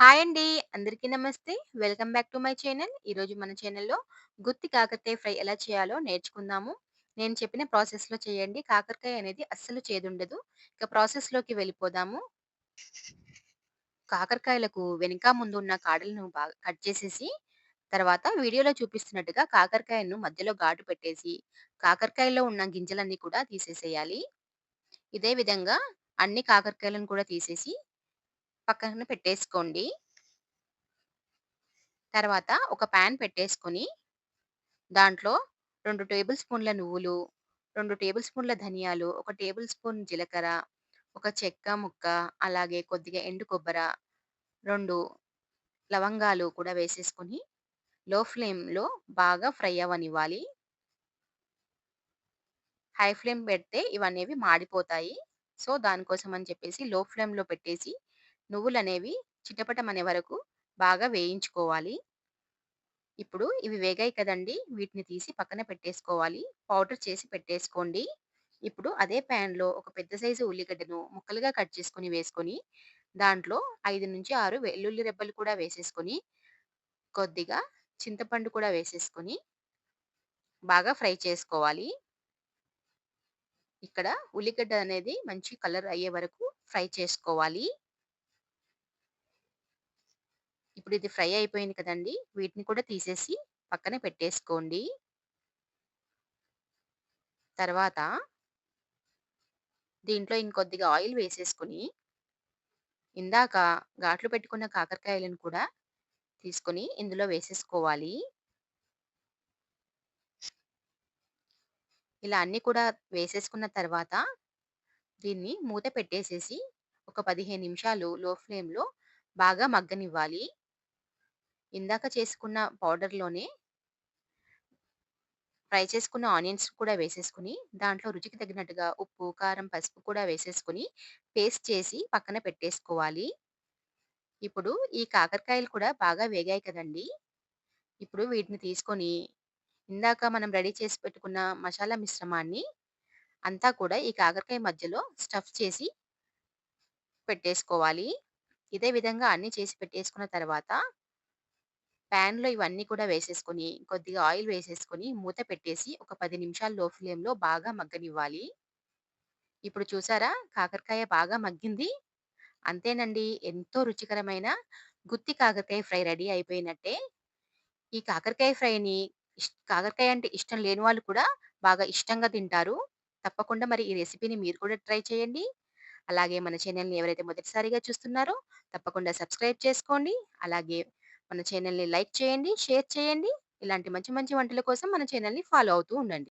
Hi అండి. అందరికీ నమస్తే. Welcome back to my channel. ఈరోజు మన ఛానల్‌లో గుత్తి కాకరకాయ ఫ్రై ఎలా చేయాలో నేర్చుకుందాము. నేను చెప్పిన ప్రాసెస్‌లో చేయండి. కాకరకాయ అనేది అస్సలు చేదుండదు. ఇక ప్రాసెస్‌లోకి వెళ్ళిపోదాము. కాకరకాయలకు వెనుక ముందు ఉన్న కాడలను బాగా కట్ చేసేసి, తర్వాత వీడియోలో చూపిస్తున్నట్టుగా కాకరకాయను మధ్యలో ఘాటు పెట్టేసి, కాకరకాయలో ఉన్న గింజలన్నీ కూడా తీసేసేయాలి. ఇదే విధంగా అన్ని కాకరకాయలను కూడా తీసేసి పక్కన పెట్టేసుకోండి. తర్వాత ఒక పాన్ పెట్టేసుకొని, దాంట్లో రెండు టేబుల్ స్పూన్ల నువ్వులు, రెండు టేబుల్ స్పూన్ల ధనియాలు, ఒక టేబుల్ స్పూన్ జీలకర్ర, ఒక చెక్క ముక్క, అలాగే కొద్దిగా ఎండు కొబ్బర, రెండు లవంగాలు కూడా వేసేసుకొని, లో ఫ్లేమ్‌లో బాగా ఫ్రై అవ్వనివ్వాలి. హై ఫ్లేమ్ పెడితే ఇవనేవి మాడిపోతాయి. సో, దానికోసం అని చెప్పేసి లో ఫ్లేమ్‌లో పెట్టేసి, నువ్వులనేవి చిటపటమనే వరకు బాగా వేయించుకోవాలి. ఇప్పుడు ఇవి వేగాయి కదండీ! వీటిని తీసి పక్కన పెట్టేసుకోవాలి. పౌడర్ చేసి పెట్టేసుకోండి. ఇప్పుడు అదే ప్యాన్లో ఒక పెద్ద సైజు ఉల్లిగడ్డను ముక్కలుగా కట్ చేసుకొని వేసుకొని, దాంట్లో 5-6 వెల్లుల్లి రెబ్బలు కూడా వేసేసుకొని, కొద్దిగా చింతపండు కూడా వేసేసుకొని, బాగా ఫ్రై చేసుకోవాలి. ఇక్కడ ఉల్లిగడ్డ అనేది మంచి కలర్ అయ్యే వరకు ఫ్రై చేసుకోవాలి. ఇప్పుడు ఇది ఫ్రై అయిపోయింది కదండి వీటిని కూడా తీసేసి పక్కన పెట్టేసుకోండి. తర్వాత దీంట్లో ఇంకొద్దిగా ఆయిల్ వేసేసుకొని, ఇందాక ఘాట్లు పెట్టుకున్న కాకరకాయలను కూడా తీసుకొని ఇందులో వేసేసుకోవాలి. ఇలా అన్నీ కూడా వేసేసుకున్న తర్వాత, దీన్ని మూత పెట్టేసేసి ఒక 15 నిమిషాలు లో ఫ్లేమ్‌లో బాగా మగ్గనివ్వాలి. ఇందాక చేసుకున్న పౌడర్‌లోనే ఫ్రై చేసుకున్న ఆనియన్స్ కూడా వేసేసుకుని దాంట్లో రుచికి తగినట్టుగా ఉప్పు, కారం, పసుపు కూడా వేసేసుకొని, పేస్ట్ చేసి పక్కన పెట్టేసుకోవాలి. ఇప్పుడు ఈ కాకరకాయలు కూడా బాగా వేగాయి కదండీ! ఇప్పుడు వీటిని తీసుకొని, ఇందాక మనం రెడీ చేసి పెట్టుకున్న మసాలా మిశ్రమాన్ని అంతా కూడా ఈ కాకరకాయ మధ్యలో స్టఫ్ చేసి పెట్టేసుకోవాలి. ఇదే విధంగా అన్ని చేసి పెట్టేసుకున్న తర్వాత, పాన్‌లో ఇవన్నీ కూడా వేసేసుకొని, కొద్దిగా ఆయిల్ వేసేసుకొని, మూత పెట్టేసి ఒక పది నిమిషాలు లో ఫ్లేమ్‌లో బాగా మగ్గనివ్వాలి. ఇప్పుడు చూసారా కాకరకాయ బాగా మగ్గింది. అంతేనండి. ఎంతో రుచికరమైన గుత్తి కాకరకాయ ఫ్రై రెడీ అయిపోయినట్టే. ఈ కాకరకాయ ఫ్రైని కాకరకాయ అంటే ఇష్టం లేని వాళ్ళు కూడా బాగా ఇష్టంగా తింటారు. తప్పకుండా మరి ఈ రెసిపీని మీరు కూడా ట్రై చేయండి. అలాగే మన ఛానల్ని ఎవరైతే మొదటిసారిగా చూస్తున్నారో తప్పకుండా సబ్స్క్రైబ్ చేసుకోండి. అలాగే మన ఛానల్ని లైక్ చేయండి, షేర్ చేయండి. ఇలాంటి మంచి మంచి వంటల కోసం మన ఛానల్ని ఫాలో అవుతూ ఉండండి.